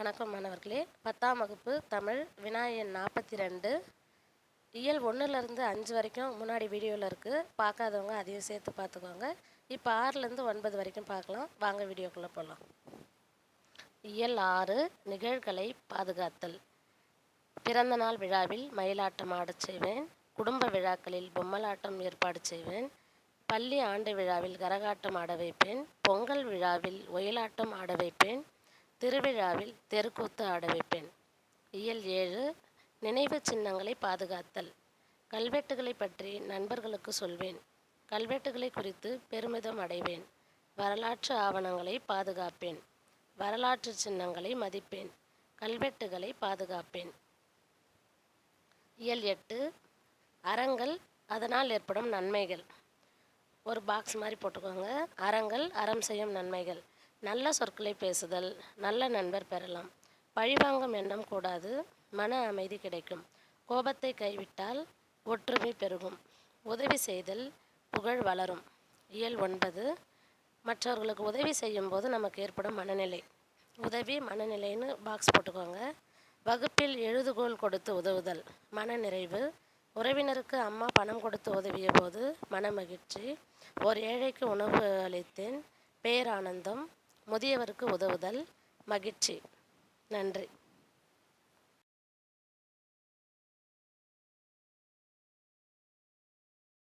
வணக்கம் மாணவர்களே. பத்தாம் வகுப்பு தமிழ் விநாயகன் நாற்பத்தி ரெண்டு இயல் ஒன்றுலேருந்து அஞ்சு வரைக்கும் முன்னாடி வீடியோவில் இருக்குது பார்க்காதவங்க அதையும் சேர்த்து பார்த்துக்கோங்க. இப்போ ஆறுலேருந்து ஒன்பது வரைக்கும் பார்க்கலாம். வாங்க வீடியோக்குள்ளே போகலாம் இயல் ஆறு நிகழ்களை பாதுகாத்தல். பிறந்த நாள் விழாவில் மயிலாட்டம் ஆடச் செய்வேன். குடும்ப விழாக்களில் பொம்மலாட்டம் ஏற்பாடு செய்வேன். பள்ளி ஆண்டு விழாவில் கரகாட்டம் ஆட வைப்பேன். பொங்கல் விழாவில் ஒயிலாட்டம் ஆட வைப்பேன். திருவிழாவில் தெருக்கூத்து ஆட வைப்பேன். இயல் ஏழு நினைவு சின்னங்களை பாதுகாத்தல். கல்வெட்டுகளை பற்றி நண்பர்களுக்கு சொல்வேன். கல்வெட்டுகளை குறித்து பெருமிதம் அடைவேன். வரலாற்று ஆவணங்களை பாதுகாப்பேன். வரலாற்று சின்னங்களை மதிப்பேன். கல்வெட்டுகளை பாதுகாப்பேன். இயல் எட்டு அறங்கள் அதனால் ஏற்படும் நன்மைகள். ஒரு பாக்ஸ் மாதிரி போட்டுக்கோங்க. அறங்கள் அறம் செய்யும் நன்மைகள். நல்ல சொற்களை பேசுதல் நல்ல நண்பர் பெறலாம். பழிவாங்கும் எண்ணம் கூடாது மன அமைதி கிடைக்கும். கோபத்தை கைவிட்டால் ஒற்றுமை பெருகும். உதவி செய்தல் புகழ் வளரும். இயல் ஒன்பது மற்றவர்களுக்கு உதவி செய்யும்போது நமக்கு ஏற்படும் மனநிலை. உதவி மனநிலைன்னு பாக்ஸ் போட்டுக்கோங்க. வகுப்பில் எழுதுகோல் கொடுத்து உதவுதல் மன நிறைவு. உறவினருக்கு அம்மா பணம் கொடுத்து உதவிய போது மன மகிழ்ச்சி. ஒரு ஏழைக்கு உணவு அளித்தேன் பேரானந்தம் முதியவருக்கு உதவுதல் மகிழ்ச்சி. நன்றி.